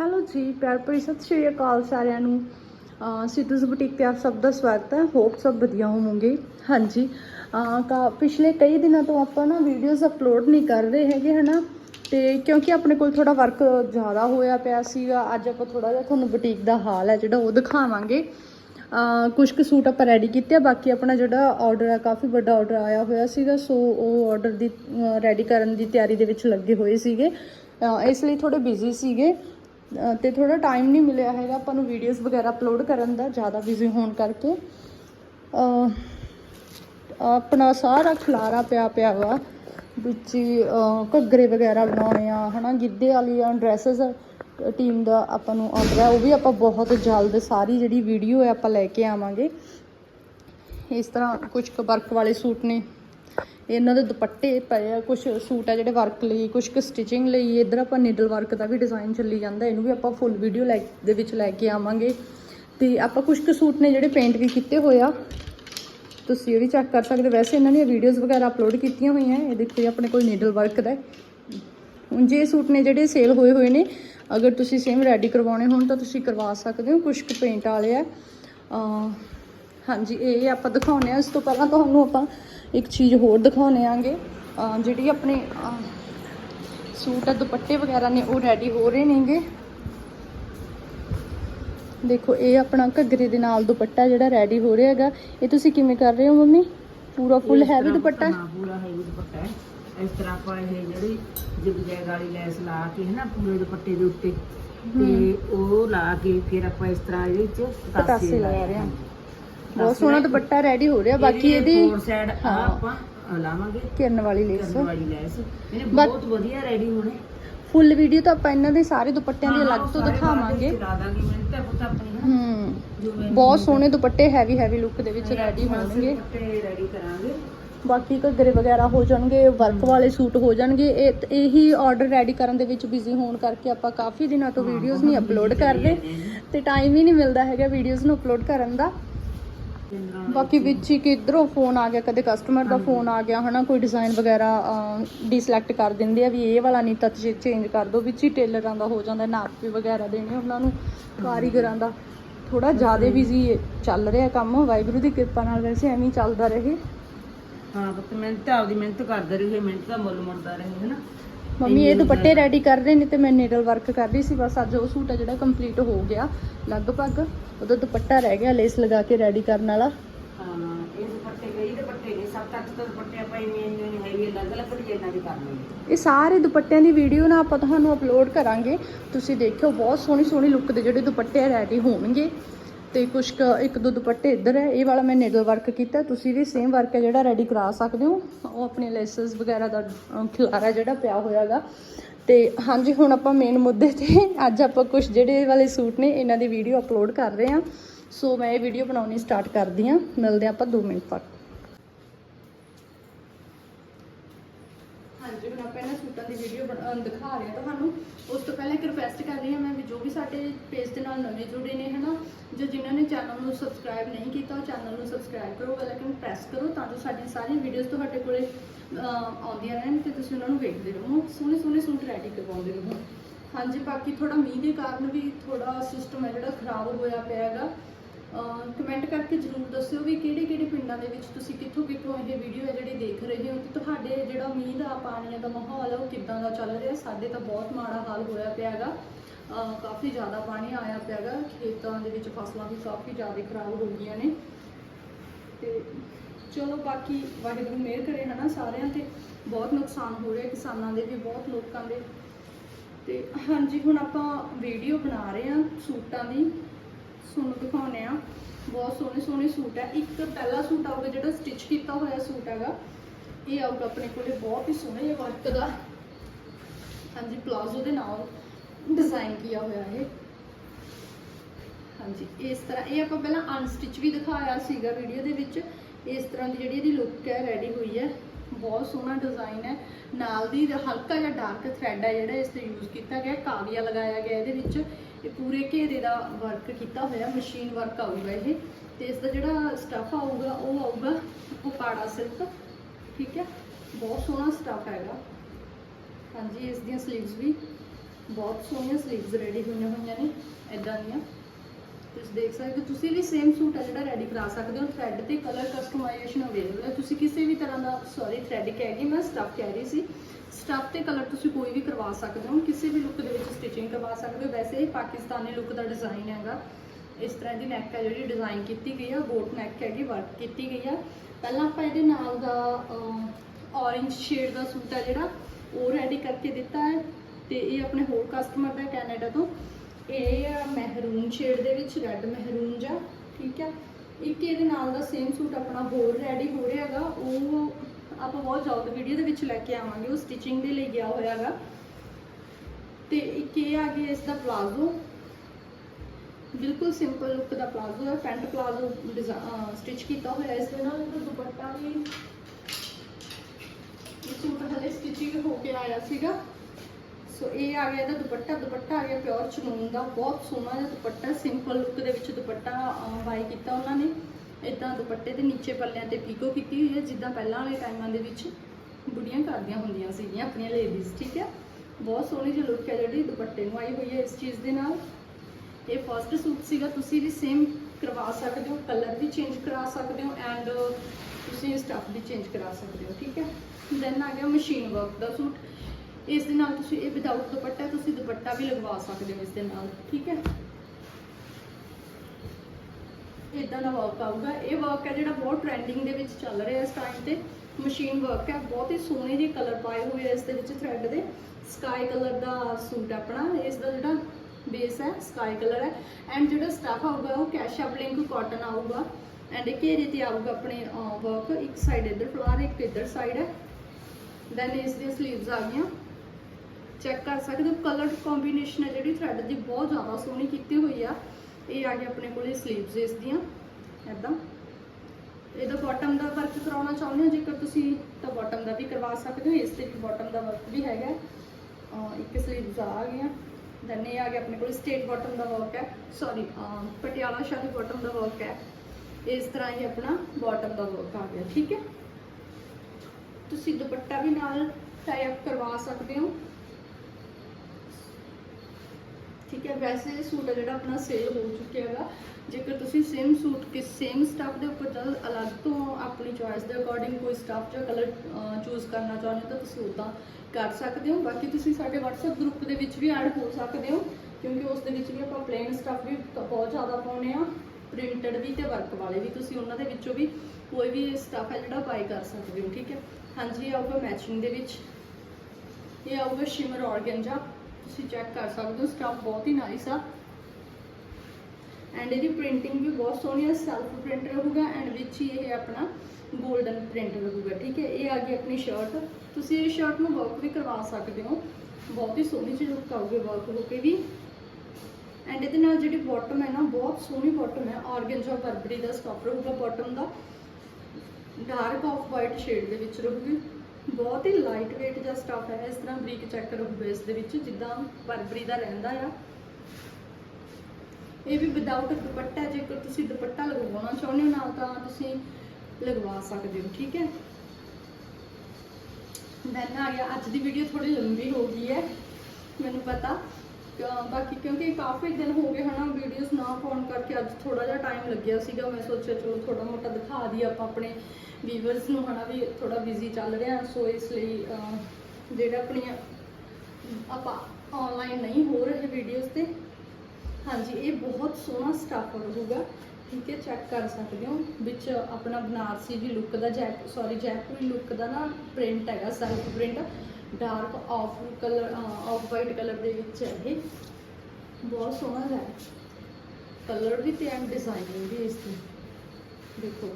Hello ਜੀ, ਪਿਆਰ ਭਰੀ ਸਤਿ ਸ਼੍ਰੀ ਅਕਾਲ ਸਾਰਿਆਂ ਨੂੰ। ਅਹ ਸਿੱਧੂਸ ਬੁਟੀਕ ਤੇ ਆਪ ਸਭ ਦਾ ਸਵਾਗਤ ਹੈ। ਹੋਪ ਸਭ ਵਧੀਆ ਹੋਵੋਗੇ। ਹਾਂਜੀ। ਕਾ, ਪਿਛਲੇ ਕਈ ਦਿਨਾਂ ਤੋਂ ਆਪਾਂ ਨਾ ਵੀਡੀਓਜ਼ ਅਪਲੋਡ ਨਹੀਂ ਕਰ ਰਹੇ ਹੈਗੇ, ਹਨਾ? ਤੇ ਕਿਉਂਕਿ ਆਪਣੇ ਕੋਲ ਥੋੜਾ ਵਰਕ ਜ਼ਿਆਦਾ ਹੋਇਆ ਪਿਆ ਸੀਗਾ, ਅੱਜ ਆਪਾਂ ਥੋੜਾ ਜਿਹਾ ਤੁਹਾਨੂੰ ਬੁਟੀਕ ਦਾ ਹਾਲ ਹੈ ਜਿਹੜਾ ਉਹ ਦਿਖਾਵਾਂਗੇ। ਅਹ ਕੁਝ ਕੁ ਸੂਟ ਆਪਾਂ ਰੈਡੀ ਕੀਤੇ ਆ, ਬਾਕੀ ਆਪਣਾ ਜਿਹੜਾ ਆਰਡਰ ਆ, ਕਾਫੀ ਵੱਡਾ ਆਰਡਰ ਆਇਆ ਹੋਇਆ ਸੀਗਾ ਸੋ ਉਹ ਆਰਡਰ ਦੀ ਰੈਡੀ ਕਰਨ ਦੀ ਤਿਆਰੀ ਦੇ ਵਿੱਚ ਲੱਗੇ ਹੋਏ ਸੀਗੇ। ਇਸ ਲਈ ਥੋੜੇ ਬਿਜ਼ੀ ਸੀਗੇ। ਤੇ ਥੋੜਾ ਟਾਈਮ ਨਹੀਂ ਮਿਲਿਆ ਹੈਗਾ, ਆਪਾਂ ਨੂੰ ਵੀਡੀਓਜ਼ ਵਗੈਰਾ ਅਪਲੋਡ ਕਰਨ ਦਾ, ਜ਼ਿਆਦਾ ਬਿਜ਼ੀ ਹੋਣ ਕਰਕੇ। ਆਪਣਾ ਸਾਰਾ ਖਲਾਰਾ ਪਿਆ ਪਿਆ ਵਾ, ਵਿੱਚ ਘੱਗਰੇ ਵਗੈਰਾ ਬਣਾਉਣੇ ਆ, ਹਨਾ, ਗਿੱਧੇ ਵਾਲੀਆਂ ਡਰੈਸਸ ਟੀਮ ਦਾ ਆਪਾਂ ਨੂੰ ਆਰਡਰ ਹੈ, ਉਹ ਵੀ ਆਪਾਂ ਬਹੁਤ ਜਲਦ ਸਾਰੀ ਜਿਹੜੀ ਵੀਡੀਓ ਹੈ ਆਪਾਂ ਲੈ ਕੇ ਆਵਾਂਗੇ। ਇਸ ਤਰ੍ਹਾਂ ਕੁਝ ਕੁ ਵਰਕ ਵਾਲੇ ਸੂਟ ਨੇ। ਇਹਨਾਂ ਦੇ ਦੁਪੱਟੇ ਪਏ ਆ ਕੁਝ ਸੂਟ ਆ ਜਿਹੜੇ ਵਰਕ ਲਈ ਕੁਝ ਕੁ ਸਟਿਚਿੰਗ ਲਈ, ਇੱਧਰ ਆਪਾਂ ਨੀਡਲ ਵਰਕ ਦਾ ਵੀ ਡਿਜ਼ਾਈਨ ਚੱਲੀ ਜਾਂਦਾ, ਇਹਨੂੰ ਵੀ ਆਪਾਂ ਫੁੱਲ ਵੀਡੀਓ ਲੈ, ਦੇ ਵਿੱਚ ਲੈ ਕੇ ਆਵਾਂਗੇ। ਤੇ ਆਪਾਂ ਕੁਝ ਕੁ ਸੂਟ ਨੇ ਜਿਹੜੇ ਪੇਂਟ ਵੀ ਕੀਤੇ ਹੋਏ ਆ। ਤੁਸੀਂ ਇਹ ਵੀ ਚੈੱਕ ਕਰ ਸਕਦੇ ਵੈਸੇ ਇਹਨਾਂ ਦੀਆਂ ਵੀਡੀਓਜ਼ ਵਗੈਰਾ ਅਪਲੋਡ ਕੀਤੀਆਂ ਹੋਈਆਂ ਇਹ ਦੇਖੋ ਆਪਣੇ ਕੋਲ ਨੀਡਲ ਵਰਕ ਦਾ ਹੁਣ ਜੇ ਸੂਟ ਨੇ ਜਿਹੜੇ ਸੇਲ ਹੋਏ ਹੋਏ ਨੇ, ਅਗਰ ਤੁਸੀਂ ਸੇਮ ਰੈਡੀ ਕਰਵਾਉਣੇ ਹੋਣ ਤਾਂ ਤੁਸੀਂ ਕਰਵਾ ਸਕਦੇ ਹੋ ਕੁਝ ਕੁ ਪੇਂਟ ਵਾਲੇ ਆ ਹਾਂਜੀ, ਇਹ ਆਪਾਂ ਦਿਖਾਉਣੇ ਆ, ਇਸ ਤੋਂ ਪਹਿਲਾਂ ਤੁਹਾਨੂੰ ਆਪਾਂ ਇੱਕ ਚੀਜ਼ ਹੋਰ ਦਿਖਾਉਣੇ ਆਂਗੇ। ਜਿਹੜੀ ਆਪਣੇ ਸੂਟ ਆ ਦੁਪੱਟੇ ਵਗੈਰਾ ਨੇ ਉਹ ਰੈਡੀ ਹੋ ਰਹੇ ਨੇਗੇ। ਦੇਖੋ ਇਹ ਆਪਣਾ ਘੱਗਰੇ ਦੇ ਨਾਲ ਦੁਪੱਟਾ ਜਿਹੜਾ ਰੈਡੀ ਹੋ ਰਿਹਾ ਹੈਗਾ। ਇਹ ਤੁਸੀਂ ਕਿਵੇਂ ਕਰ ਰਹੇ ਹੋ ਮੰਮੀ? ਪੂਰਾ ਫੁੱਲ ਹੈਵੀ ਦੁਪੱਟਾ? ਹਾਂ ਪੂਰਾ ਹੈਵੀ ਦੁਪੱਟਾ ਹੈ। ਇਸ ਤਰ੍ਹਾਂ ਆਪਾਂ ਇਹ ਜਿਹੜੀ ਜਿਗਜੈਗ ਵਾਲੀ ਲੈਸ ਲਾ ਕੇ ਹੈ ਨਾ ਪੂਰੇ ਦੁਪੱਟੇ ਦੇ ਉੱਤੇ ਤੇ ਉਹ ਲਾ ਕੇ ਫਿਰ ਆਪਾਂ ਇਸ ਤਰ੍ਹਾਂ ਇਹਦੇ ਵਿੱਚ ਪਤਾਸੇ ਲਾਏ ਰਹੇ ਹਾਂ। ਬਹੁਤ ਸੋਹਣਾ ਦੁਪੱਟਾ ਰੈਡੀ ਹੋ ਰਿਹਾ ਬਾਕੀ ਇਹਦੀ ਫੋਰ ਸਾਈਡ ਹਾਂ। ਆਪਾਂ ਅ, ਲਾਵਾਂਗੇ। ਕਿਰਨ ਵਾਲੀ ਲੇਸ ਕਰਨ ਵਾਲੀ ਲੈਸ ਇਹਨੇ ਬਟ- ਬਹੁਤ ਵਧੀਆ ਰੈਡੀ ਹੋਣੇ। ਫੁੱਲ ਵੀਡੀਓ ਤਾਂ ਆਪਾਂ ਇਹਨਾਂ ਦੇ ਸਾਰੇ ਦੁਪੱਟਿਆਂ ਦੀ ਅਲੱਗ ਤੋਂ ਦਿਖਾਵਾਂਗੇ ਬਾਅਦ ਵਿੱਚ ਲਾ ਦਾਂਗੇ। ਮਿਹਨਤ ਹੈ ਪੁੱਤ ਆਪਣੀ ਨਾ ਹੂੰ। ਜੋ ਮਿਹਨਤ ਬਹੁਤ ਸੋਹਣੇ ਦੁਪੱਟੇ ਹੈਵੀ ਹੈਵੀ ਲੁੱਕ ਦੇ ਵਿੱਚ ਰੈਡੀ ਹੋਣਗੇ। ਰੈਡੀ ਕਰਾਂਗੇ। ਬਾਕੀ ਘੱਗਰੇ ਵਗੈਰਾ ਹੋ ਜਾਣਗੇ ਵਰਕ ਵਾਲੇ ਸੂਟ ਹੋ ਜਾਣਗੇ। ਇਹ ਇਹੀ ਆਰਡਰ ਰੈਡੀ ਕਰਨ ਦੇ ਵਿੱਚ ਬਿਜ਼ੀ ਹੋਣ ਕਰਕੇ ਆਪਾਂ ਕਾਫੀ ਦਿਨਾਂ ਤੋਂ ਹਾਂ, ਵੀਡੀਓਜ਼ ਬਹੁਤ ਨਹੀਂ busy ਅਪਲੋਡ ਚੱਲੀ ਕਰਦੇ ਜਾਂਦੇ। ਤੇ ਟਾਈਮ ਹੀ ਨਹੀਂ ਮਿਲਦਾ ਹੈਗਾ ਵੀਡੀਓਜ਼ ਨੂੰ ਅਪਲੋਡ ਕਰਨ ਦਾ। ਬਾਕੀ ਵਿੱਚ ਹੀ ਕਿਧਰੋਂ ਫੋਨ ਆ ਗਿਆ, ਕਦੇ ਕਸਟਮਰ ਦਾ ਫੋਨ ਆ ਗਿਆ, ਹਨਾ, ਕੋਈ ਡਿਜ਼ਾਈਨ ਵਗੈਰਾ ਡੀਸਲੈਕਟ ਕਰ ਦਿੰਦੇ ਆ ਵੀ ਇਹ ਵਾਲਾ ਨਹੀਂ ਤਾਂ ਤੁਸੀਂ ਚੇਂਜ ਕਰ ਦਿਓ ਵਿੱਚ ਹੀ ਟੇਲਰਾਂ ਦਾ ਹੋ ਜਾਂਦਾ, ਨਾਪ ਵੀ ਵਗੈਰਾ ਦੇਣੇ ਉਹਨਾਂ ਨੂੰ, ਕਾਰੀਗਰਾਂ ਦਾ। ਥੋੜਾ ਜ਼ਿਆਦਾ ਬਿਜ਼ੀ ਚੱਲ ਰਿਹਾ ਕੰਮ, ਵਾਹਿਗੁਰੂ ਦੀ ਕਿਰਪਾ ਨਾਲ ਵੈਸੇ ਐਵੇਂ ਹੀ ਚੱਲਦਾ ਰਹੇ। ਹਾਂ, ਪੁੱਤ ਮਿਹਨਤ, ਆਪਦੀ ਮਿਹਨਤ ਕਰਦੇ ਰਹੇ, ਮਿਹਨਤ ਦਾ ਮੁੱਲ ਮੁੜਦਾ ਰਹੇ ਹੈ ਨਾ ਮੰਮੀ ਇਹ ਦੁਪੱਟੇ ਰੈਡੀ ਕਰ ਰਹੇ ਨੇ ਤੇ ਮੈਂ ਨੀਡਲ ਵਰਕ ਕਰ ਰਹੀ ਸੀ ਬਸ ਅੱਜ ਉਹ ਸੂਟ ਆ ਜਿਹੜਾ ਕੰਪਲੀਟ ਹੋ ਗਿਆ ਲਗਭਗ ਉਹਦਾ ਦੁਪੱਟਾ ਰਹਿ ਗਿਆ ਲੇਸ ਲਗਾ ਕੇ ਰੈਡੀ ਕਰਨ ਵਾਲਾ। ਹਾਂ ਇਹ ਦੁਪੱਟੇ ਕਈ ਦੁਪੱਟੇ ਨੇ ਸੱਤ ਅੱਠ ਤਾਂ ਦੁਪੱਟੇ ਆਪਾਂ ਇੰਨੇ ਇੰਨੇ ਹੈਵੀ ਅਲੱਗ ਅਲੱਗ ਡਿਜ਼ਾਈਨਾਂ ਦੇ ਕਰ ਲਏ ਇਹ ਸਾਰੇ ਦੁਪੱਟਿਆਂ ਦੀ ਵੀਡੀਓ ਨਾ ਆਪਾਂ ਤੁਹਾਨੂੰ ਅਪਲੋਡ ਕਰਾਂਗੇ ਤੁਸੀਂ ਦੇਖਿਓ ਬਹੁਤ ਸੋਹਣੀ ਸੋਹਣੀ ਲੁੱਕ ਦੇ ਜਿਹੜੇ ਦੁਪੱਟੇ ਰੈਡੀ ਹੋਣਗੇ। ਤੇ ਕੁਛ ਕੁ ਇੱਕ ਦੋ ਦੁਪੱਟੇ ਇੱਧਰ ਹੈ, ਇਹ ਵਾਲਾ ਮੈਂ ਨੀਡਲ ਵਰਕ ਕੀਤਾ, ਤੁਸੀਂ ਵੀ ਸੇਮ ਵਰਕ ਹੈ ਜਿਹੜਾ ਰੈਡੀ ਕਰਾ ਸਕਦੇ ਹੋ। ਉਹ ਆਪਣੇ ਲੈਸਸ ਵਗੈਰਾ ਦਾ ਖਿਲਾਰਾ ਜਿਹੜਾ ਪਿਆ ਹੋਇਆਗਾ। ਤੇ ਹਾਂਜੀ, ਹੁਣ ਆਪਾਂ ਮੇਨ ਮੁੱਦੇ ਤੇ, ਅੱਜ ਆਪਾਂ ਕੁਝ ਜਿਹੜੇ ਵਾਲੇ ਸੂਟ ਨੇ, ਇਹਨਾਂ ਦੀ ਵੀਡੀਓ ਅਪਲੋਡ ਕਰ ਰਹੇ ਹਾਂ। ਸੋ ਮੈਂ ਇਹ ਵੀਡੀਓ ਬਣਾਉਣੀ ਸਟਾਰਟ ਕਰਦੀ ਹਾਂ। ਮਿਲਦੇ ਹਾਂ ਆਪਾਂ 2 ਮਿੰਟ ਤੱਕ ਹਾਂਜੀ ਹੁਣ ਆਪਾਂ ਇਹਨਾਂ ਸੂਟਾਂ ਦੀ ਵੀਡੀਓ ਦਿਖਾ ਰਹੇ ਹਾਂ ਤੁਹਾਨੂੰ ਉਸ ਤੋਂ ਪਹਿਲਾਂ ਇੱਕ ਰਿਕੁਐਸਟ ਕਰ ਰਹੀ ਹਾਂ ਮੈਂ ਵੀ ਜੋ ਵੀ ਸਾਡੇ ਪੇਜ ਦੇ ਨਾਲ ਨਵੇਂ ਜੁੜੇ ਨੇ ਹਨਾ ਜੋ ਜਿਨ੍ਹਾਂ ਨੇ ਚੈਨਲ ਨੂੰ ਸਬਸਕ੍ਰਾਈਬ ਨਹੀਂ ਕੀਤਾ, ਉਹ ਚੈਨਲ ਨੂੰ ਸਬਸਕ੍ਰਾਈਬ ਕਰੋ ਬੈਲ ਆਈਕਨ ਪ੍ਰੈਸ ਕਰੋ ਤਾਂ ਜੋ ਸਾਡੀਆਂ ਸਾਰੀਆਂ ਵੀਡੀਓਜ਼ ਤੁਹਾਡੇ ਕੋਲੇ ਆਉਂਦੀਆਂ ਰਹਿਣ ਤੇ ਤੁਸੀਂ ਉਹਨਾਂ ਨੂੰ ਵੇਖਦੇ ਰਹੋ, ਸੋਹਣੇ ਸੋਹਣੇ ਸੂਟ ਰੈਡੀ ਕਰਵਾਉਂਦੇ ਰਹੋ। ਹਾਂਜੀ, ਬਾਕੀ ਥੋੜਾ ਮੀਂਹ ਦੇ ਕਾਰਨ ਵੀ ਥੋੜਾ ਸਿਸਟਮ ਹੈ ਜਿਹੜਾ ਖਰਾਬ ਹੋਇਆ ਪਿਆ ਹੈਗਾ। ਕਮੈਂਟ ਕਰਕੇ ਜਰੂਰ ਦੱਸਿਓ ਵੀ ਕਿਹੜੇ ਕਿਹੜੇ ਪਿੰਡਾਂ ਦੇ ਵਿੱਚ ਤੁਸੀਂ ਕਿੱਥੋਂ ਕਿੱਥੋਂ ਇਹ ਵੀਡੀਓ ਹੈ ਜਿਹੜੀ ਦੇਖ ਰਹੇ ਹੋ ਤੇ ਤੁਹਾਡੇ ਜਿਹੜਾ ਮੀਂਹ ਦਾ, ਪਾਣੀਆਂ ਦਾ ਮਾਹੌਲ ਹੈ ਉਹ ਕਿੱਦਾਂ ਦਾ ਚੱਲ ਰਿਹਾ? ਸਾਡੇ ਤਾਂ ਬਹੁਤ ਮਾੜਾ ਹਾਲ ਹੋਇਆ ਪਿਆ ਹੈਗਾ। ਕਾਫੀ ਜ਼ਿਆਦਾ ਪਾਣੀ ਆਇਆ ਪਿਆ ਹੈਗਾ। ਖੇਤਾਂ ਦੇ ਵਿੱਚ ਫਸਲਾਂ ਵੀ ਕਾਫੀ ਜ਼ਿਆਦਾ ਖਰਾਬ ਹੋ ਗਈਆਂ ਨੇ। ਤੇ ਚਲੋ ਬਾਕੀ ਵਾਹਿਗੁਰੂ ਮਿਹਰ ਕਰੇ ਹਨਾ ਸਾਰਿਆਂ ਤੇ। ਬਹੁਤ ਨੁਕਸਾਨ ਹੋ ਰਿਹਾ ਕਿਸਾਨਾਂ ਦੇ ਵੀ, ਬਹੁਤ ਲੋਕਾਂ ਦੇ। ਤੇ ਹਾਂਜੀ, ਹੁਣ ਆਪਾਂ ਵੀਡੀਓ ਬਣਾ ਰਹੇ ਹਾਂ ਸੂਟਾਂ ਦੀ। ਤੁਹਾਨੂੰ ਦਿਖਾਉਣੇ ਆ ਬਹੁਤ ਸੋਹਣੇ ਸੋਹਣੇ ਸੂਟ ਹੈ। ਇੱਕ ਪਹਿਲਾ ਸੂਟ ਆਊਗਾ ਜਿਹੜਾ ਸਟਿਚ ਕੀਤਾ ਹੋਇਆ ਸੂਟ ਹੈਗਾ। ਇਹ ਆਊਗਾ ਆਪਣੇ ਕੋਲੇ ਬਹੁਤ ਹੀ ਸੋਹਣੇ ਜਿਹੇ ਵਰਕ ਦਾ। ਹਾਂਜੀ, ਪਲਾਜ਼ੋ ਦੇ ਨਾਲ। ਡਿਜ਼ਾਈਨ ਕੀਤਾ ਹੋਇਆ ਇਹ। ਹਾਂਜੀ, ਇਸ ਤਰ੍ਹਾਂ ਇਹ ਆਪਾਂ ਪਹਿਲਾਂ ਅਨਸਟਿਚ ਵੀ ਦਿਖਾਇਆ ਸੀਗਾ ਵੀਡੀਓ ਦੇ ਵਿੱਚ। ਇਸ ਤਰ੍ਹਾਂ ਦੀ ਜਿਹੜੀ ਇਹਦੀ ਲੁੱਕ ਹੈ ਰੈਡੀ ਹੋਈ ਹੈ। ਬਹੁਤ ਸੋਹਣਾ ਡਿਜ਼ਾਈਨ ਹੈ। ਨਾਲ ਦੀ ਹਲਕਾ ਜਿਹਾ ਡਾਰਕ ਥ੍ਰੈਡ ਹੈ ਜਿਹੜਾ ਇਸ ਤੇ ਯੂਜ਼ ਕੀਤਾ ਗਿਆ ਕਾਵੀਆ ਲਗਾਇਆ ਗਿਆ ਇਹਦੇ ਵਿੱਚ। ਇਹ ਪੂਰੇ ਘੇਰੇ ਦਾ ਵਰਕ ਕੀਤਾ ਹੋਇਆ ਮਸ਼ੀਨ ਵਰਕ ਆਊਗਾ ਇਹ। ਤੇ ਇਸ ਦਾ ਜਿਹੜਾ ਸਟਫ ਆਊਗਾ, ਉਹ ਆਊਗਾ ਉਪਾੜਾ ਸਿਲਕ ਠੀਕ ਹੈ? ਬਹੁਤ ਸੋਹਣਾ ਸਟਫ ਹੈਗਾ। ਹਾਂਜੀ, ਇਸ ਦੀਆਂ ਸਲੀਵਸ ਵੀ। ਬਹੁਤ ਸੋਹਣੀਆਂ ਸਲੀਵਸ ਰੈਡੀ ਹੋਈਆਂ ਹੋਈਆਂ ਨੇ ਇਦਾਂ ਦੀਆਂ। ਤੁਸੀਂ ਦੇਖ ਸਕਦੇ ਹੋ, ਤੁਸੀਂ ਵੀ ਸੇਮ ਸੂਟ ਹੈ ਜਿਹੜਾ ਰੈਡੀ ਕਰਾ ਸਕਦੇ ਹੋ। ਥ੍ਰੈਡ ਤੇ ਕਲਰ ਕਸਟਮਾਈਜ਼ੇਸ਼ਨ ਅਵੇਲੇਬਲ ਹੈ। ਤੁਸੀਂ ਕਿਸੇ ਵੀ ਤਰ੍ਹਾਂ ਦਾ ਸੌਰੀ ਥ੍ਰੈਡ ਕਹਿ ਗਈ, ਮੈਂ ਸਟਫ ਕਹਿ ਰਹੀ ਸੀ। ਸਟਫ ਤੇ ਕਲਰ ਤੁਸੀਂ ਕੋਈ ਵੀ ਕਰਵਾ ਸਕਦੇ ਹੋ, ਕਿਸੇ ਵੀ ਲੁੱਕ ਦੇ ਵਿੱਚ ਸਟਿਚਿੰਗ ਕਰਵਾ ਸਕਦੇ ਹੋ। ਵੈਸੇ ਇਹ ਪਾਕਿਸਤਾਨੀ ਲੁੱਕ ਦਾ ਡਿਜ਼ਾਈਨ ਹੈਗਾ। ਇਸ ਤਰ੍ਹਾਂ ਦੀ ਨੈਕ ਹੈ ਜਿਹੜੀ ਡਿਜ਼ਾਈਨ ਕੀਤੀ ਗਈ ਆ ਬੋਟ ਨੈਕ ਹੈਗੀ ਵਰਕ ਕੀਤੀ ਗਈ ਆ। ਪਹਿਲਾਂ ਆਪਾਂ ਇਹਦੇ ਨਾਲ ਦਾ ਔਰੇਂਜ ਸ਼ੇਡ ਦਾ ਸੂਟ ਹੈ ਜਿਹੜਾ, ਉਹ ਰੈਡੀ ਕਰਕੇ ਦਿੱਤਾ ਹੈ। ਤੇ ਇਹ ਆਪਣੇ ਹੋਰ ਕਸਟਮਰ ਦਾ ਕੈਨੇਡਾ ਤੋਂ। ਇਹ ਆ ਮਹਿਰੂਨ ਸ਼ੇਡ ਦੇ ਵਿੱਚ ਰੈੱਡ ਮਹਿਰੂਨ ਜਾਂ ਠੀਕ ਹੈ ਇੱਕ ਇਹਦੇ ਨਾਲ ਦਾ ਸੇਮ ਸੂਟ ਆਪਣਾ ਹੋਰ ਰੈਡੀ ਹੋ ਰਿਹਾ ਹੈਗਾ। ਉਹ ਆਪਾਂ ਬਹੁਤ ਜਲਦ ਵੀਡੀਓ ਦੇ ਵਿੱਚ ਲੈ ਕੇ ਆਵਾਂਗੇ। ਉਹ ਸਟਿਚਿੰਗ ਦੇ ਲਈ ਗਿਆ ਹੋਇਆ ਹੈਗਾ। ਤੇ ਇੱਕ ਇਹ ਆ ਗਿਆ ਇਸ ਦਾ ਪਲਾਜ਼ੋ ਬਿਲਕੁਲ ਸਿੰਪਲ ਲੁੱਕ ਦਾ ਪਲਾਜ਼ੋ ਹੈ। ਪੈਂਟ ਪਲਾਜ਼ੋ ਸਟਿਚ ਕੀਤਾ ਹੋਇਆ ਇਸ ਦੇ ਨਾਲ। ਇਹਦਾ ਦੁਪੱਟਾ ਵੀ। ਇਹ ਸੂਟ ਹਲੇ ਸਟਿਚਿੰਗ ਹੋ ਕੇ ਆਇਆ ਸੀਗਾ। ਸੋ ਇਹ ਆ ਗਿਆ ਇਹਦਾ ਦੁਪੱਟਾ ਦੁਪੱਟਾ ਆ ਗਿਆ ਪਿਓਰ ਚਨੂਨ ਦਾ, ਬਹੁਤ ਸੋਹਣਾ ਜਿਹਾ ਦੁਪੱਟਾ ਸਿੰਪਲ ਲੁੱਕ ਦੇ ਵਿੱਚ ਦੁਪੱਟਾ ਬਾਈ ਕੀਤਾ ਉਹਨਾਂ ਨੇ। ਇਦਾਂ ਦੁਪੱਟੇ ਦੇ ਨੀਚੇ ਪੱਲਿਆਂ ਤੇ ਪੀਕੋ ਕੀਤੀ ਹੋਈ ਹੈ, ਜਿੱਦਾਂ ਪਹਿਲਾਂ ਵਾਲੇ ਟਾਈਮਾਂ ਦੇ ਵਿੱਚ ਬੁੜੀਆਂ ਕਰਦੀਆਂ ਹੁੰਦੀਆਂ ਸੀਗੀਆਂ ਆਪਣੀਆਂ ਲੇਡੀਜ਼ ਠੀਕ ਹੈ? ਬਹੁਤ ਸੋਹਣੀ ਜਿਹੀ ਲੁੱਕ ਹੈ ਜਿਹੜੀ ਦੁਪੱਟੇ ਨੂੰ ਆਈ ਹੋਈ ਹੈ ਇਸ ਚੀਜ਼ ਦੇ ਨਾਲ। ਇਹ ਫਸਟ ਸੂਟ ਸੀਗਾ, ਤੁਸੀਂ ਵੀ ਸੇਮ ਕਰਵਾ ਸਕਦੇ ਹੋ ਕਲਰ ਵੀ ਚੇਂਜ ਕਰਾ ਸਕਦੇ ਹੋ ਐਂਡ ਤੁਸੀਂ ਸਟਫ ਵੀ ਚੇਂਜ ਕਰਾ ਸਕਦੇ ਹੋ, ਠੀਕ ਹੈ? ਦੈਨ ਆ ਗਿਆ ਮਸ਼ੀਨ ਵਰਕ ਦਾ ਸੂਟ। ਇਸ ਦੇ ਨਾਲ ਤੁਸੀਂ ਇਹ ਵਿਦਆਊਟ ਦੁਪੱਟਾ, ਤੁਸੀਂ ਦੁਪੱਟਾ ਵੀ ਲਗਵਾ ਸਕਦੇ ਹੋ ਇਸ ਦੇ ਨਾਲ, ਠੀਕ ਹੈ? ਇਦਾਂ ਦਾ ਵਰਕ ਆਊਗਾ। ਇਹ ਵਰਕ ਹੈ ਜਿਹੜਾ ਬਹੁਤ ਟ੍ਰੈਂਡਿੰਗ ਦੇ ਵਿੱਚ ਚੱਲ ਰਿਹਾ ਇਸ ਟਾਈਮ ਤੇ। ਮਸ਼ੀਨ ਵਰਕ ਹੈ, ਬਹੁਤ ਹੀ ਸੋਹਣੇ ਜਿਹੇ ਕਲਰ ਪਾਏ ਹੋਏ ਆ ਇਸ ਦੇ ਵਿੱਚ ਥ੍ਰੈਡ ਦੇ। ਸਕਾਈ ਕਲਰ ਦਾ ਸੂਟ ਆਪਣਾ, ਇਸ ਦਾ ਜਿਹੜਾ ਬੇਸ ਹੈ ਸਕਾਈ ਕਲਰ ਹੈ। ਐਂਡ ਜਿਹੜਾ ਸਟਫ ਆਊਗਾ, ਉਹ ਕੈਸ਼ਾ ਬਲਿੰਕ ਕਾਟਨ ਆਊਗਾ। ਐਂਡ ਇਹ ਘੇਰੇ ਤੇ ਆਊਗਾ ਆਪਣੇ ਵਰਕ ਇੱਕ ਸਾਈਡ ਇੱਧਰ, ਫਲਾਰ, ਇੱਕ ਇੱਧਰ ਸਾਈਡ ਹੈ। ਦੈਨ ਇਸ ਦੀਆਂ ਸਲੀਵਸ ਆ ਗਈਆਂ। ਚੈੱਕ ਕਰ ਸਕਦੇ ਹੋ। ਕਲਰ ਕੰਬੀਨੇਸ਼ਨ ਹੈ ਜਿਹੜੀ ਥਰੈਡ ਦੀ ਬਹੁਤ ਜ਼ਿਆਦਾ ਸੋਹਣੀ ਕੀਤੀ ਹੋਈ ਆ। ਇਹ ਆ ਗਿਆ ਆਪਣੇ ਕੋਲੇ ਸਲੀਵਸ ਇਸ ਦੀਆਂ ਐਦਾਂ ਇਹਦਾ ਬਾਟਮ ਦਾ ਵਰਕ ਕਰਾਉਣਾ ਚਾਹੁੰਦੇ ਹੋ? ਜੇਕਰ ਤੁਸੀਂ ਤਾਂ ਬਾਟਮ ਦਾ ਵੀ ਕਰਵਾ ਸਕਦੇ ਹੋ। ਇਸ ਤੇ ਵੀ ਬਾਟਮ ਦਾ ਵਰਕ ਵੀ ਹੈਗਾ ਇੱਕ ਸਲੀਵਸ ਆ ਗਈਆਂ। ਦੈਨ ਇਹ ਆ ਗਿਆ ਆਪਣੇ ਕੋਲ ਸਟੇਟ ਬਾਟਮ ਦਾ ਵਰਕ ਹੈ। ਸੌਰੀ ਪਟਿਆਲਾ ਸ਼ਾਹੀ ਬਾਟਮ ਦਾ ਵਰਕ ਹੈ। ਇਸ ਤਰ੍ਹਾਂ ਹੀ ਆਪਣਾ ਬਾਟਮ ਦਾ ਵਰਕ ਆ ਗਿਆ। ਠੀਕ ਹੈ? ਤੁਸੀਂ ਦੁਪੱਟਾ ਵੀ ਨਾਲ ਟਾਈ ਅਪ ਕਰਵਾ ਸਕਦੇ ਹੋ ਠੀਕ ਹੈ ਵੈਸੇ ਸੂਟ ਹੈ ਜਿਹੜਾ ਆਪਣਾ ਸੇਲ ਹੋ ਚੁੱਕਿਆ ਹੈਗਾ। ਜੇਕਰ ਤੁਸੀਂ ਸੇਮ ਸੂਟ ਕਿਸ ਸੇਮ ਸਟੱਫ ਦੇ ਉੱਪਰ ਜਦ ਅਲੱਗ ਤੋਂ ਆਪਣੀ ਚੋਇਸ ਦੇ ਅਕੋਰਡਿੰਗ ਕੋਈ ਸਟੱਫ ਜਾਂ ਕਲਰ ਚੂਜ਼ ਕਰਨਾ ਚਾਹੁੰਦੇ ਹੋ ਤਾਂ ਤੁਸੀਂ ਉਦਾਂ ਕਰ ਸਕਦੇ ਹੋ। ਬਾਕੀ ਤੁਸੀਂ ਸਾਡੇ WhatsApp ਗਰੁੱਪ ਦੇ ਵਿੱਚ ਵੀ ਐਡ ਹੋ ਸਕਦੇ ਹੋ, ਕਿਉਂਕਿ ਉਸ ਦੇ ਵਿੱਚ ਵੀ ਆਪਾਂ ਪਲੇਨ ਸਟੱਫ ਵੀ ਕ- ਬਹੁਤ ਜ਼ਿਆਦਾ ਪਾਉਨੇ ਆ ਪ੍ਰਿੰਟਡ ਵੀ ਤੇ ਵਰਕ ਵਾਲੇ ਵੀ ਤੁਸੀਂ ਉਹਨਾਂ ਦੇ ਵਿੱਚੋਂ ਵੀ ਕੋਈ ਵੀ ਸਟੱਫ ਹੈ ਜਿਹੜਾ ਬਾਈ ਕਰ ਸਕਦੇ ਹੋ, ਠੀਕ ਹੈ? ਹਾਂਜੀ, ਇਹ ਆਊਗਾ ਮੈਚਿੰਗ ਦੇ ਵਿੱਚ। ਇਹ ਆਊਗਾ ਸ਼ਿਮਰ ਔਰਗੈਂਜਾ ਤੁਸੀਂ ਚੈੱਕ ਕਰ ਸਕਦੇ ਹੋ ਸਟਫ ਬਹੁਤ ਹੀ ਨਾਈਸ ਆ। ਐਂਡ ਇਹਦੀ ਪ੍ਰਿੰਟਿੰਗ ਵੀ ਬਹੁਤ ਸੋਹਣੀ ਆ ਸੈਲਫ ਪ੍ਰਿੰਟ ਰਹੂਗਾ ਐਂਡ ਵਿੱਚ ਹੀ ਇਹ ਆਪਣਾ 골ਡਨ ਪ੍ਰਿੰਟ ਰਹੂਗਾ, ਠੀਕ ਹੈ? ਇਹ ਆ ਗਈ ਆਪਣੀ ਸ਼ਰਟ ਤੁਸੀਂ ਇਹ ਸ਼ਰਟ ਨੂੰ ਵਰਕ ਵੀ ਕਰਵਾ ਸਕਦੇ ਹੋ। ਬਹੁਤ ਹੀ ਸੋਹਣੀ ਜਿਹੀ ਲੁੱਕ ਆਊਗੀ ਵਰਕ ਹੋ ਕੇ ਵੀ। ਐਂਡ ਇਹਦੇ ਨਾਲ ਜਿਹੜੀ ਬਾਟਮ ਹੈ ਨਾ, ਬਹੁਤ ਸੋਹਣੀ ਬਾਟਮ ਹੈ। ਆਰਗੈਂਜਾ ਬਰਬਰੀ ਦਾ ਸਟਫ ਰਹੂਗਾ ਬਾਟਮ ਦਾ। ਡਾਰਕ ਆਫ ਵਾਈਟ ਸ਼ੇਡ ਦੇ ਵਿੱਚ ਰਹੂਗੀ। ਬਹੁਤ ਹੀ ਲਾਈਟ weight ਜਿਹਾ ਸਟਫ ਹੈ। ਇਸ ਤਰ੍ਹਾਂ ਬਰੀਕ ਚੈੱਕ ਰਹੂਗਾ ਇਸ ਦੇ ਵਿੱਚ, ਜਿੱਦਾਂ ਬਰਬਰੀ ਦਾ ਰਹਿੰਦਾ ਆ। ਇਹ ਵੀ ਵਿਦਆਊਟ ਦੁਪੱਟਾ, ਜੇਕਰ ਤੁਸੀਂ ਦੁਪੱਟਾ ਲਗਵਾਉਣਾ ਚਾਹੁੰਦੇ ਹੋ ਨਾਲ, ਤਾਂ ਤੁਸੀਂ ਲਗਵਾ ਸਕਦੇ ਹੋ, ਠੀਕ ਹੈ? ਦੈਨ ਆ ਗਿਆ, ਅੱਜ ਦੀ ਵੀਡੀਓ ਥੋੜੀ ਲੰਬੀ ਹੋ ਗਈ ਹੈ, ਮੈਨੂੰ ਪਤਾ। ਕਿਉਂ- ਬਾਕੀ ਕਿਉਂਕਿ ਕਾਫੀ ਦਿਨ ਹੋ ਗਏ ਹਨਾ ਵੀਡੀਓਜ਼ ਨਾ ਪਾਉਣ ਕਰਕੇ ਅੱਜ ਥੋੜਾ ਜਿਹਾ ਟਾਈਮ ਲੱਗਿਆ ਸੀਗਾ। ਮੈਂ ਸੋਚਿਆ ਚਲੋ ਥੋੜਾ ਮੋਟਾ ਦਿਖਾ ਦਈਏ ਆਪਾਂ ਆਪਣੇ ਵੀਵਰਸ ਨੂੰ ਹਨਾ ਵੀ ਥੋੜਾ ਬਿਜ਼ੀ ਚੱਲ ਰਿਹਾ। ਸੋ ਇਸ ਲਈ ਅਹ, ਜਿਹੜਾ ਆਪਣੀਆਂ ਆਪਾਂ ਆਨਲਾਈਨ ਨਹੀਂ ਹੋ ਰਹੇ ਵੀਡੀਓਜ਼ ਤੇ ਹਾਂਜੀ ਇਹ ਬਹੁਤ ਸੋਹਣਾ ਸਟਾਫ ਹੋਊਗਾ। ਠੀਕ ਹੈ ਚੈੱਕ ਕਰ ਸਕਦੇ ਹੋ। ਵਿੱਚ ਆਪਣਾ ਬਨਾਰਸੀ ਦੀ ਲੁੱਕ ਦਾ ਜੈਕ ਸੌਰੀ ਜੈਪੁਰੀ ਲੁੱਕ ਦਾ ਨਾ ਪ੍ਰਿੰਟ ਹੈਗਾ self print dark off colour off white colour ਦੇ ਵਿੱਚ ਹੈ ਇਹ। ਬਹੁਤ ਸੋਹਣਾ ਹੈ। ਕਲਰ ਵੀ ਤੇ ਐਂਡ ਡਿਜ਼ਾਈਨਿੰਗ ਵੀ ਇਸ ਦੀ। ਦੇਖੋ।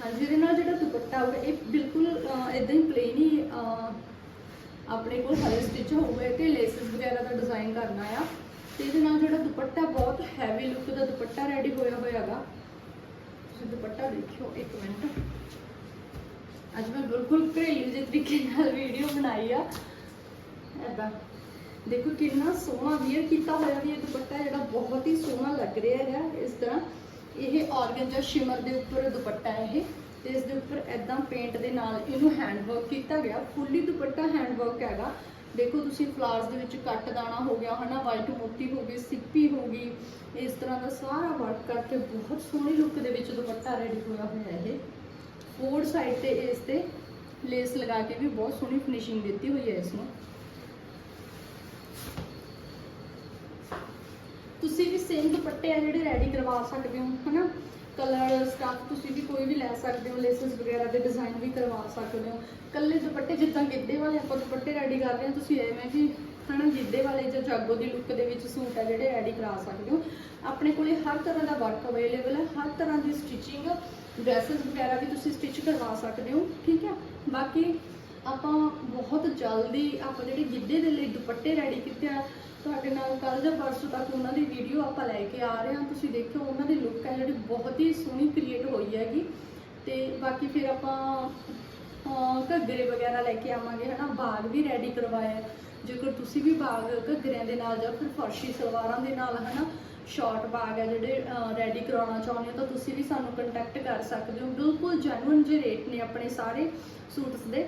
ਹਾਂਜੀ, ਇਹਦੇ ਨਾਲ ਜਿਹੜਾ ਦੁਪੱਟਾ ਹੋਊਗਾ ਇਹ ਬਿਲਕੁਲ ਇਦਾਂ ਹੀ ਪਲੇਨ ਹੀ ਆਪਣੇ ਕੋਲ ਹਰੇ ਸਟਿਚ ਹੋਊਗਾ ਤੇ ਲੇਸਸ ਵਗੈਰਾ ਦਾ ਡਿਜ਼ਾਈਨ ਕਰਨਾ ਆ। ਤੇ ਇਹਦੇ ਨਾਲ ਜਿਹੜਾ ਦੁਪੱਟਾ ਬਹੁਤ ਹੈਵੀ ਲੁੱਕ ਦਾ ਦੁਪੱਟਾ ਰੈਡੀ ਹੋਇਆ ਹੋਇਆ ਹੈਗਾ ਤੁਸੀਂ ਦੁਪੱਟਾ ਦੇਖਿਓ, ਇੱਕ ਮਿੰਟ। ਅੱਜ ਮੈਂ ਬਿਲਕੁਲ ਘਰੇਲੂ ਜਿਹੇ ਤਰੀਕੇ ਨਾਲ ਵੀਡੀਓ ਬਣਾਈ ਆ। ਐਦਾਂ ਦੇਖੋ ਕਿੰਨਾ ਸੋਹਣਾ ਵੀਅਰ ਕੀਤਾ ਹੋਇਆ ਵੀ ਇਹ ਦੁਪੱਟਾ, ਜਿਹੜਾ ਬਹੁਤ ਹੀ ਸੋਹਣਾ ਲੱਗ ਰਿਹਾ ਹੈਗਾ ਇਸ ਤਰ੍ਹਾਂ। ਇਹ ਔਰਗੈਂਜਾ ਸ਼ਿਮਰ ਦੇ ਉੱਪਰ ਦੁਪੱਟਾ ਹੈ ਇਹ, ਤੇ ਇਸ ਦੇ ਉੱਪਰ ਐਦਾਂ ਪੇਂਟ ਦੇ ਨਾਲ ਇਹਨੂੰ ਹੈਂਡ ਵਰਕ ਕੀਤਾ ਗਿਆ। ਫੁੱਲੀ ਦੁਪੱਟਾ ਹੈਂਡ ਵਰਕ ਹੈਗਾ। ਦੇਖੋ ਤੁਸੀਂ ਫਲਾਰਸ ਦੇ ਵਿੱਚ ਕੱਟ ਦਾਣਾ ਹੋ ਗਿਆ, ਹਨਾ ਵਾਈਟ ਮੋਤੀ ਹੋ ਗਈ, ਸਿੱਪੀ ਹੋ ਗਈ, ਇਸ ਤਰ੍ਹਾਂ ਦਾ ਸਾਰਾ ਵਰਕ ਕਰਕੇ ਬਹੁਤ ਸੋਹਣੀ ਲੁੱਕ ਦੇ ਵਿੱਚ ਦੁਪੱਟਾ ਰੈਡੀ ਹੋਇਆ ਹੋਇਆ ਇਹ। ਫੋਰ ਸਾਈਡ ਤੇ ਇਸ ਤੇ ਲੇਸ ਲਗਾ ਕੇ ਵੀ ਬਹੁਤ ਸੋਹਣੀ ਫਿਨਿਸ਼ਿੰਗ ਦਿੱਤੀ ਹੋਈ ਹੈ ਇਸ ਨੂੰ ਤੁਸੀਂ ਵੀ ਸੇਮ ਦੁਪੱਟੇ ਆ ਜਿਹੜੇ ਰੈਡੀ ਕਰਵਾ ਸਕਦੇ ਹੋ, ਹਨਾ? ਕਲਰ ਸਟੱਫ ਤੁਸੀਂ ਵੀ ਕੋਈ ਵੀ ਲੈ ਸਕਦੇ ਹੋ ਲੇਸਸ ਵਗੈਰਾ ਦੇ ਡਿਜ਼ਾਈਨ ਵੀ ਕਰਵਾ ਸਕਦੇ ਹੋ। ਕੱਲੇ ਦੁਪੱਟੇ ਜਿੱਦਾਂ ਗਿੱਧੇ ਵਾਲੇ ਆਪਾਂ ਦੁਪੱਟੇ ਰੈਡੀ ਕਰ ਰਹੇ ਹਾਂ, ਤੁਸੀਂ ਐਵੇਂ ਕਿ ਹਨਾ, ਗਿੱਧੇ ਵਾਲੇ ਜਾਂ ਜਾਗੋ ਦੀ ਲੁੱਕ ਦੇ ਵਿੱਚ ਸੂਟ ਆ ਜਿਹੜੇ ਰੈਡੀ ਕਰਾ ਸਕਦੇ ਹੋ। ਆਪਣੇ ਕੋਲੇ ਹਰ ਤਰ੍ਹਾਂ ਦਾ ਵਰਕ ਅਵੇਲੇਬਲ ਹੈ ਹਰ ਤਰ੍ਹਾਂ ਦੀ ਸਟਿਚਿੰਗ ਡਰੈਸਸ ਵਗੈਰਾ ਵੀ ਤੁਸੀਂ ਸਟਿਚ ਕਰਵਾ ਸਕਦੇ ਹੋ, ਠੀਕ ਹੈ? ਬਾਕੀ ਆਪਾਂ ਬਹੁਤ ਜਲਦੀ ਆਪਾਂ ਜਿਹੜੇ ਗਿੱਧੇ ਦੇ ਲਈ ਦੁਪੱਟੇ ਰੈਡੀ ਕੀਤੇ ਆ, ਤੁਹਾਡੇ ਨਾਲ ਕੱਲ ਜਾਂ ਪਰਸੋਂ ਤੱਕ ਉਹਨਾਂ ਦੀ ਵੀਡੀਓ ਆਪਾਂ ਲੈ ਕੇ ਆ ਰਹੇ ਹਾਂ। ਤੁਸੀਂ ਦੇਖਿਓ, ਉਹਨਾਂ ਦੀ ਲੁੱਕ ਹੈ ਜਿਹੜੀ ਬਹੁਤ ਹੀ ਸੋਹਣੀ ਕ੍ਰੀਏਟ ਹੋਈ ਹੈਗੀ। ਤੇ ਬਾਕੀ ਫਿਰ ਆਪਾਂ ਘੱਗਰੇ ਵਗੈਰਾ ਲੈ ਕੇ ਆਵਾਂਗੇ, ਹਨਾ? ਬਾਗ ਵੀ ਰੈਡੀ ਕਰਵਾਇਆ। ਜੇਕਰ ਤੁਸੀਂ ਵੀ ਬਾਗ ਘੱਗਰਿਆਂ ਦੇ ਨਾਲ ਜਾਂ ਫਿਰ ਫਰਸ਼ੀ ਸਲਵਾਰਾਂ ਦੇ ਨਾਲ, ਹਨਾ? ਸ਼ਾਰਟ ਬਾਗ ਹੈ ਜਿਹੜੇ ਰੈਡੀ ਕਰਾਉਣਾ ਚਾਹੁੰਦੇ ਹੋ ਤਾਂ ਤੁਸੀਂ ਵੀ ਸਾਨੂੰ ਕੰਟੈਕਟ ਕਰ ਸਕਦੇ ਹੋ। ਬਿਲਕੁਲ ਜੈਨੂਇਨ ਜਿਹੇ ਰੇਟ ਨੇ ਆਪਣੇ ਸਾਰੇ ਸੂਟਸ ਦੇ,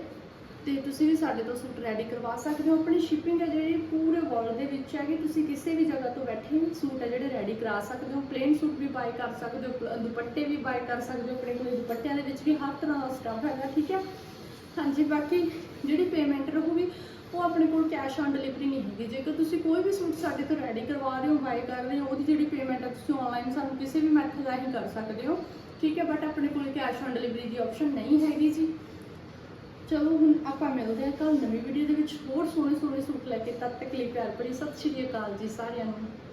ਤੇ ਤੁਸੀਂ ਵੀ ਸਾਡੇ ਤੋਂ ਸੂਟ ਰੈਡੀ ਕਰਵਾ ਸਕਦੇ ਹੋ। ਆਪਣੀ ਸ਼ਿਪਿੰਗ ਹੈ ਜਿਹੜੀ ਪੂਰੇ ਵਰਲਡ ਦੇ ਵਿੱਚ ਹੈਗੀ ਤੁਸੀਂ ਕਿਸੇ ਵੀ ਜਗ੍ਹਾ ਤੋਂ ਬੈਠੇ ਸੂਟ ਹੈ ਜਿਹੜੇ ਰੈਡੀ ਕਰਾ ਸਕਦੇ ਹੋ। ਪਲੇਨ ਸੂਟ ਵੀ ਬਾਈ ਕਰ ਸਕਦੇ ਹੋ ਦੁਪੱਟੇ ਵੀ ਬਾਈ ਕਰ ਸਕਦੇ ਹੋ। ਆਪਣੇ ਕੋਲ ਦੁਪੱਟਿਆਂ ਦੇ ਵਿੱਚ ਵੀ ਹਰ ਤਰ੍ਹਾਂ ਦਾ ਸਟੱਫ ਹੈਗਾ, ਠੀਕ ਹੈ? ਹਾਂਜੀ, ਬਾਕੀ ਜਿਹੜੀ ਪੇਮੈਂਟ ਰਹੂਗੀ ਉਹ ਆਪਣੇ ਕੋਲ ਕੈਸ਼ ਔਨ ਡਿਲੀਵਰੀ ਨਹੀਂ ਹੈਗੀ ਜੇਕਰ ਤੁਸੀਂ ਕੋਈ ਵੀ ਸੂਟ ਸਾਡੇ ਤੋਂ ਰੈਡੀ ਕਰਵਾ ਰਹੇ ਹੋ ਬਾਈ ਕਰ ਰਹੇ ਹੋ, ਉਹਦੀ ਜਿਹੜੀ ਪੇਮੈਂਟ ਹੈ ਤੁਸੀਂ ਆਨਲਾਈਨ ਸਾਨੂੰ ਕਿਸੇ ਵੀ ਮੈਥਡ ਰਾਹੀਂ ਕਰ ਸਕਦੇ ਹੋ। ਠੀਕ ਹੈ ਬਟ ਆਪਣੇ ਕੋਲ ਕੈਸ਼ ਔਨ ਡਿਲੀਵਰੀ ਦੀ ਆਪਸ਼ਨ ਨਹੀਂ ਹੈਗੀ ਜੀ। ਚਲੋ, ਹੁਣ ਆਪਾਂ ਮਿਲਦੇ ਹਾਂ ਕੱਲ ਨਵੀਂ ਵੀਡੀਓ ਦੇ ਵਿੱਚ ਹੋਰ ਸੋਹਣੇ ਸੋਹਣੇ ਸੂਟ ਲੈ ਕੇ। ਤਦ ਤੱਕ ਲਈ ਪਿਆਰ ਭਰੀ ਸਤਿ ਸ਼੍ਰੀ ਅਕਾਲ ਜੀ ਸਾਰਿਆਂ ਨੂੰ।